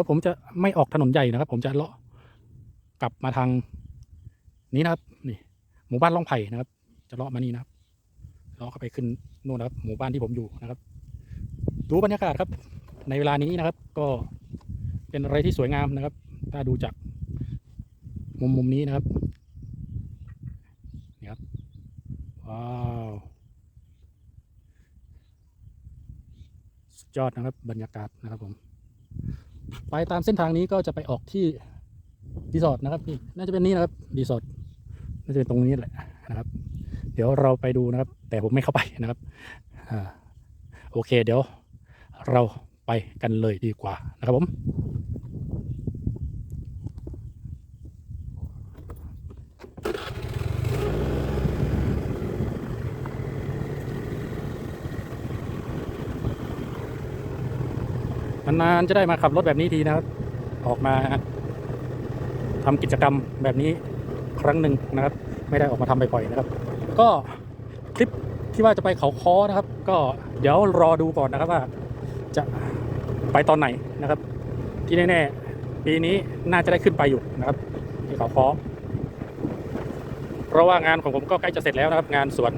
ยวผมจะไม่ออกถนนใหญ่นะครับ ผมจะเลาะกลับมาทางนี้นะครับ นี่ หมู่บ้านล่องไผ่นะครับ จะเลาะมานี่นะครับเลาะเข้าไปขึ้นนู่นนะครับ หมู่บ้านที่ผมอยู่นะครับ ดูบรรยากาศครับ ในเวลานี้นะครับ ก็เป็นอะไรที่สวยงามนะครับ ถ้าดูจากมุมมุมนี้นะครับนี่ครับ ว้าวสุดยอดนะครับ บรรยากาศนะครับผม ไปตามเส้นทางนี้ก็จะไปออกที่รีสอร์ทนะครับนี่น่าจะเป็นนี่นะครับรีสอร์ทน่าจะเป็นตรงนี้แหละนะครับ เดี๋ยวเราไปดูนะครับ แต่ผมไม่เข้าไปนะครับอ่าโอเคเดี๋ยวเราไปกันเลยดีกว่านะครับผม นานๆจะได้มาขับรถแบบนี้ทีนะครับ ออกมาทำกิจกรรมแบบนี้ครั้งหนึ่งนะครับ ไม่ได้ออกมาทำบ่อยๆนะครับ ก็คลิปที่ว่าจะไปเขาค้อนะครับ ก็เดี๋ยวรอดูก่อนนะครับว่า จะไปตอนไหนนะครับ ที่แน่ๆปีนี้น่าจะได้ขึ้นไปอยู่นะครับ ที่เขาค้อเพราะว่างานของผมก็ใกล้จะเสร็จแล้วนะครับ งานสวน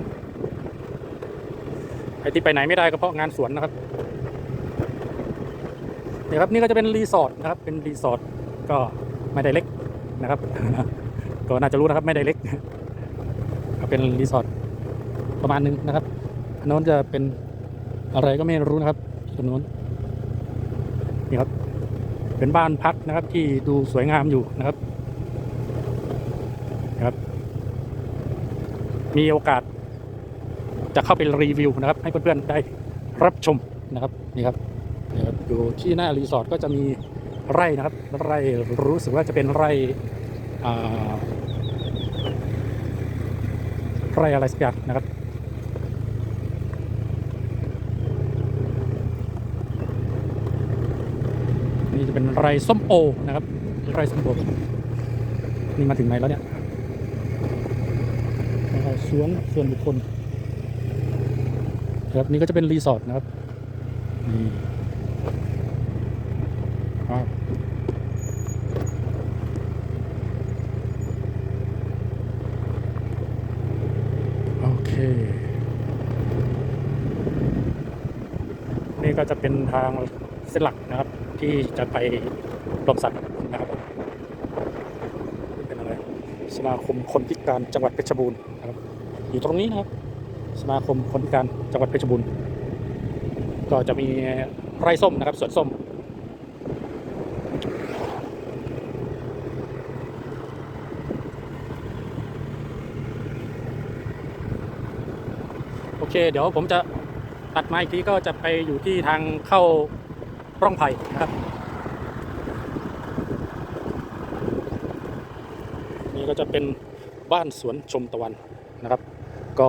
ไอ้ที่ไปไหนไม่ได้ก็เพราะงานสวนนะครับ นี่ครับนี่ก็จะเป็นรีสอร์ทนะครับเป็นรีสอร์ทก็ไม่ได้เล็กนะครับ ก็น่าจะรู้นะครับไม่ได้เล็กเป็นรีสอร์ทประมาณนึงนะครับอันโน้นจะเป็นอะไรก็ไม่รู้นะครับตรงโน้นนี่ครับเป็นบ้านพักนะครับที่ดูสวยงามอยู่นะครับนะครับ มีโอกาสจะเข้าไปรีวิวนะครับ ให้เพื่อนๆได้รับชมนะครับนี่ครับ อยู่ที่หน้ารีสอร์ทก็จะมีไร่นะครับ ไร่รู้สึกว่าจะเป็นไร่อ่าไร่อะไรสักอย่างนะครับนี่จะเป็นไร่ส้มโอนะครับไร่ส้มโอนี่มาถึงไหนแล้วเนี่ยไร่สวนส่วนบุคคลครับนี่ก็จะเป็นรีสอร์ทนะครับนี่ ครับโอ เค นี่ก็จะเป็นทางเส้นหลักนะครับ ที่จะไปลมสัตว์นะครับเป็นอะไรสมาคมคนพิการจังหวัดเพชรบูรณ์นะครับ อยู่ตรงนี้นะครับ สมาคมคนพิการจังหวัดเพชรบูรณ์ก็จะมีไร่ส้มนะครับสวนส้ม เค เดี๋ยวผมจะตัดมาอีกทีก็จะไปอยู่ที่ทางเข้าร่องไผ่นะครับ นี่ก็จะเป็นบ้านสวนชมตะวันนะครับ ก็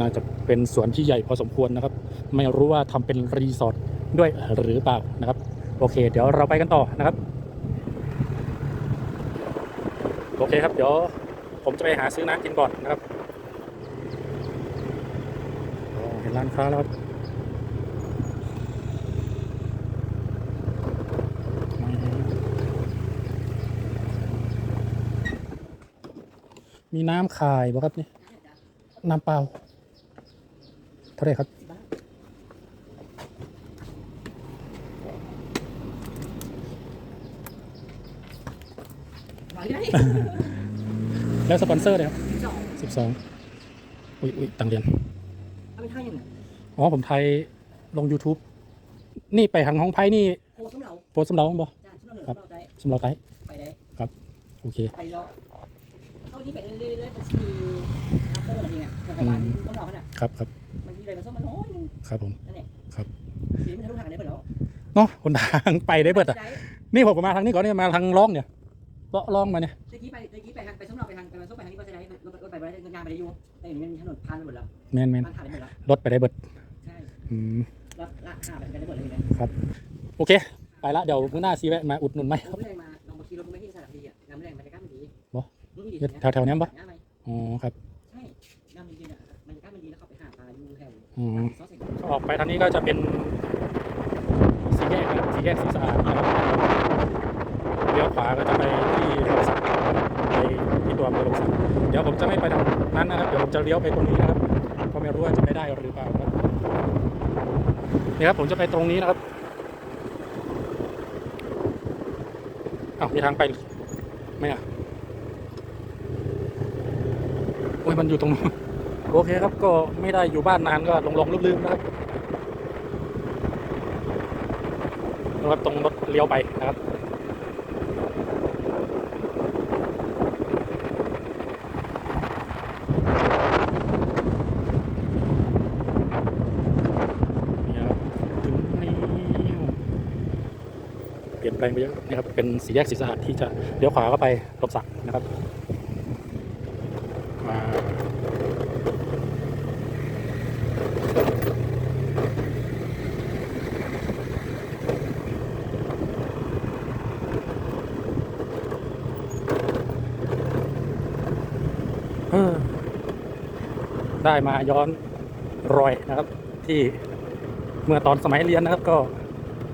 น่าจะเป็นสวนที่ใหญ่พอสมควรนะครับ ไม่รู้ว่าทำเป็นรีสอร์ทด้วยหรือเปล่านะครับ โอเค เดี๋ยวเราไปกันต่อนะครับ โอเคครับ เดี๋ยวผมจะไปหาซื้อน้ำกินก่อนนะครับ อ๋อเห็น ร้านค้าแล้วครับมีน้ำขายบ่ครับนี่น้ำเปล่าเท่าไหรครับร้อยได้แล้วสปอนเซอร์เลยครับสองสิบสองอุ้ยอุ้ยตังเรียน เอาไปท่ายังไงอ๋อผมไทยลง YouTube นี่ไปทางห้องไพ่นี่โอ้สำเราโพสต์สำเราบ่จ้าสำเราเหนือครับสำเราได้สำเราไทยไปได้โอเค ไปแล้วเท่าที่ไปเรื่อยๆเรื่อยๆมันจะมีอัพเตอร์อะไรเงี้ยแต่ประมาณนี้สำเราขนาดครับครับมันมีอะไรมาส้มมันน้อยนึงครับผมนั่นแหละครับทีนี้มันทะลุทางได้หมดแล้วเนาะคนทางไปได้เบิดอะได้นี่ผมก็มาทางนี้ก่อนเนี่ยมาทางร้องเนี่ยเลาะร้องมาเนี่ยตะกี้ไปตะกี้ไปทางไปสำเราไปทางไปมาส้มไปทางนี้ก็จะได้รถรถไปไปได้เงินงานไปได้อยู่ แต่อย่างนี้มันมีถนนผ่านไปหมดแล้วแมนแมนผ่านผ่านได้หมดแล้วรถไปได้เบิดใช่อืมรถลากข้ามไปกันได้หมดเลยเห็นไหมโอเค ไปละเดี๋ยวมื้อหน้าซีแวะมาอุดหนุนไหมเราไม่ได้มาลองมาขี่รถไม่ที่สถานที่อะน้ำแรงบรรยากาศมันดีบ่มันดีแถวแถวๆเนี้ยปะน้ำไหมอ๋อครับใช่น้ำมันดีอะบรรยากาศมันดีแล้วเขาไปหาปลาอยู่แถวอืมซอสเสร็จออกไปทางนี้ก็จะเป็นสี่แยกนะครับสี่แยกศรีสะอาดนะครับเลี้ยวขวาก็จะไปที่โรงสักไปที่ ตัวอำเภอโรงสักเดี๋ยวผมจะไม่ไปทางนั้นนะครับ เดี๋ยวผมจะเลี้ยวไปตรงนี้นะครับเพราะไม่รู้ว่าจะไปได้หรือเปล่าครับนี่ครับผมจะไปตรงนี้นะครับอ้าวมีทางไปไหมอะโอ้ยมันอยู่ตรงนู้นโอเคครับก็ไม่ได้อยู่บ้านนานก็หลงๆลืมๆนะครับรถตรงรถเลี้ยวไปนะครับ นี่ครับถึงนี่เปลี่ยน แปลงไปเยอะนี่ครับ เป็นสี่แยกศรีสะอาดที่จะเลี้ยวขวาก็ไปลบสักนะครับ มาได้มาย้อนรอยนะครับ ที่เมื่อตอนสมัยเรียนนะครับก็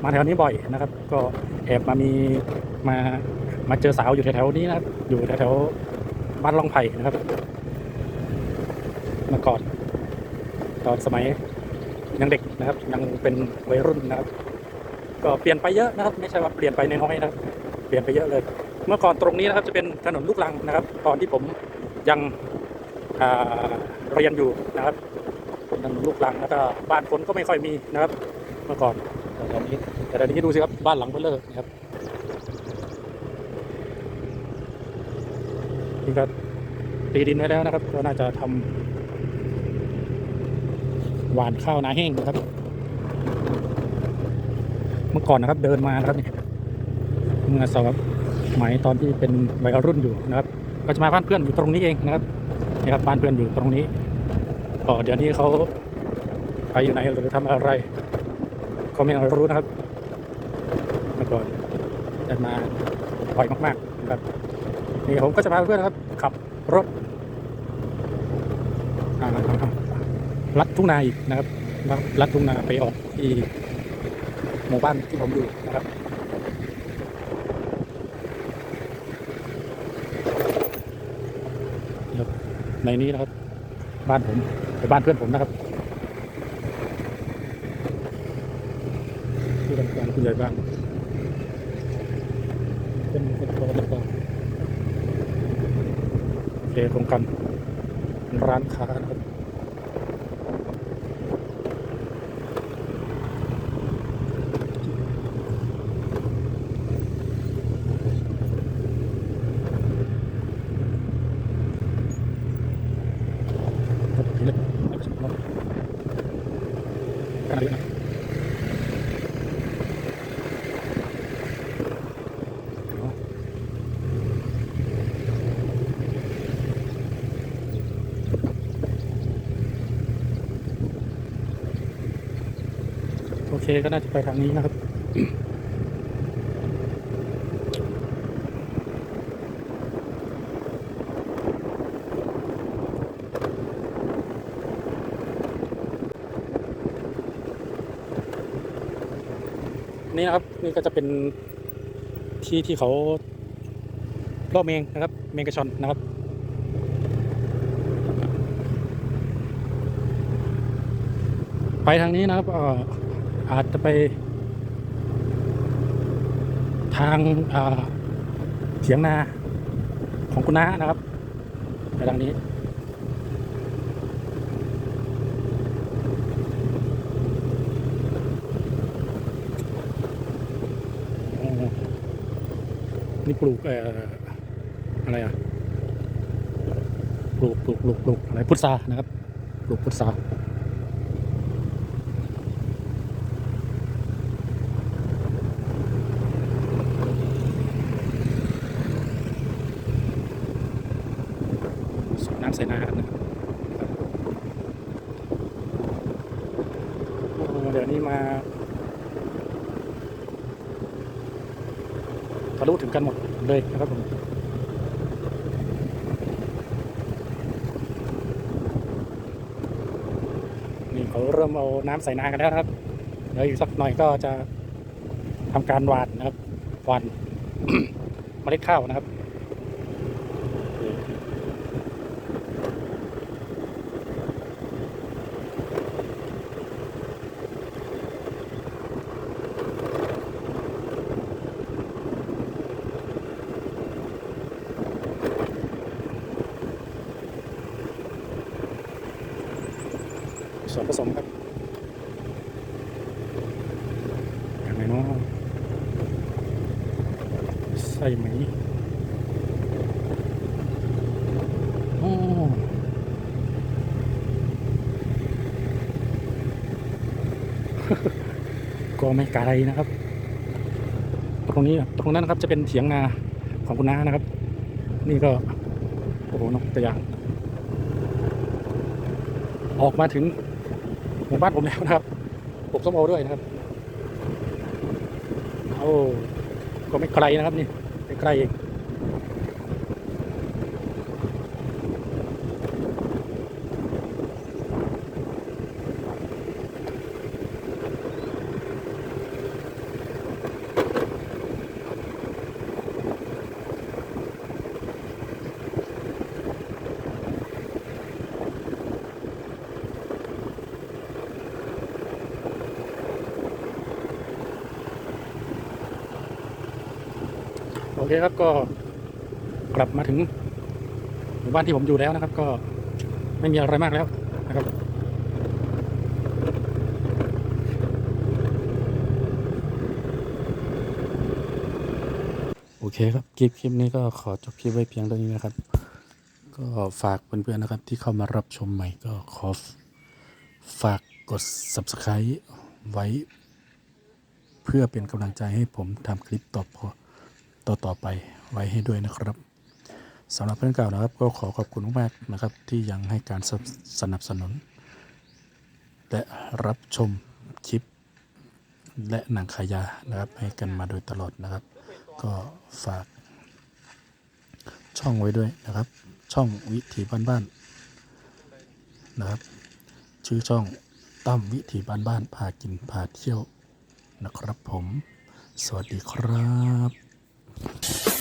มาแถวนี้บ่อยนะครับ ก็แอบมามีมามาเจอสาวอยู่แถวๆนี้นะครับอยู่แถวๆบ้านล่องไผ่นะครับเมื่อก่อนตอนสมัยยังเด็กนะครับ ยังเป็นวัยรุ่นนะครับ ก็เปลี่ยนไปเยอะนะครับ ไม่ใช่ว่าเปลี่ยนไปน้อยนะครับเปลี่ยนไปเยอะเลย เมื่อก่อนตรงนี้นะครับจะเป็นถนนลูกรังนะครับ ตอนที่ผมยังเรียนอยู่นะครับถนนลูกรังแล้วก็บ้านคนก็ไม่ค่อยมีนะครับ เมื่อก่อน ตอนนี้แต่ตอนนี้ดูสิครับบ้านหลังเบลเลอร์นะครับนี่ก็ตีดินไว้แล้วนะครับ ก็น่าจะทำหวานข้าวนาแห้งนะครับ เมื่อก่อนนะครับเดินมานะครับนี่เมื่อสอบสมัยตอนที่เป็นวัยรุ่นอยู่นะครับ ก็จะมาบ้านเพื่อนอยู่ตรงนี้เองนะครับนี่ครับบ้านเพื่อนอยู่ตรงนี้ก็เดี๋ยวนี้เขาไปอยู่ไหนหรือทำอะไร ก็ไม่รู้นะครับมื่อก่อนเดินมาบ่อยมากๆนะครับนี่ผมก็จะพาเพื่อนนะครับ ขับรถอ่าลัดทุ่งนาอีกนะครับลัดทุ่งนาไปออกที่หมู่บ้านที่ผมอยู่นะครับครับในนี้นะครับ บ้านผมไปบ้านเพื่อนผมนะครับ ที่ทำการคุณใหญ่บ้านเป็นคนโตแล้วก็โอเคตรงกันร้านค้านะครับทีเล็กแล้วก็รถขนาดเล็กนะ โอ เคก็น่าจะไปทางนี้นะครับ นี่นะครับนี่ก็จะเป็นที่ที่เขาล่อเมงนะครับ เมงกระชอนนะครับไปทางนี้นะครับ อาจจะไป ทางเถียงนาของคุณน้านะครับไปทางนี้นี่ปลูกเอ่ออะไรอะ ปลูกปลูกปลูกปลูกอะไรพุทรานะครับ ปลูกพุทรา สูบน้ำใส่นานะครับเดี๋ยวนี้มาทะลุถึงกันหมดเลยนะครับผมนี่เขาเริ่มเอาน้ำใส่นากันแล้วนะครับ เดี๋ยวอีกสักหน่อยก็จะทำการหวานนะครับหวานเมล็ดข้าวนะครับ ส่วนผสมครับอย่างไรเนาะใส่ไหมโอ้ก็ไม่ไกลนะครับ ตรงนี้ตรงนั้นนะครับจะเป็นเถียงนาของคุณน้านะครับ นี่ก็ โอ้โหนกตัวอย่างออกมาถึง หมู่บ้านผมแล้วนะครับปลูกส้มโอด้วยนะครับโอ้ก็ไม่ไกลนะครับนี่ไม่ไกลเอง อเคครับก็กลับมาถึงหมู่บ้านที่ผมอยู่แล้วนะครับ ก็ไม่มีอะไรมากแล้วนะครับโอเคครับคลิปคลิปนี้ก็ขอจบคลิปไว้เพียงเท่านี้นะครับ ก็ฝากเพื่อนๆนะครับ ที่เข้ามารับชมใหม่ก็ขอฝากกด subscribe ไว้ เพื่อเป็นกำลังใจให้ผมทำคลิปต่อพอ ต่อต่อไปไว้ให้ด้วยนะครับสำหรับเพื่อนเก่านะครับ ก็ขอขอบคุณมากๆนะครับ ที่ยังให้การสนับสนับสนุน และรับชมคลิป และหนังขายานะครับ ให้กันมาโดยตลอดนะครับ ก็ฝาก ช่องไว้ด้วยนะครับ ช่องวิถีบ้านๆนะครับ ชื่อช่องตั้มวิถีบ้านๆพากินพาเที่ยวนะครับผม สวัสดีครับ Thank you.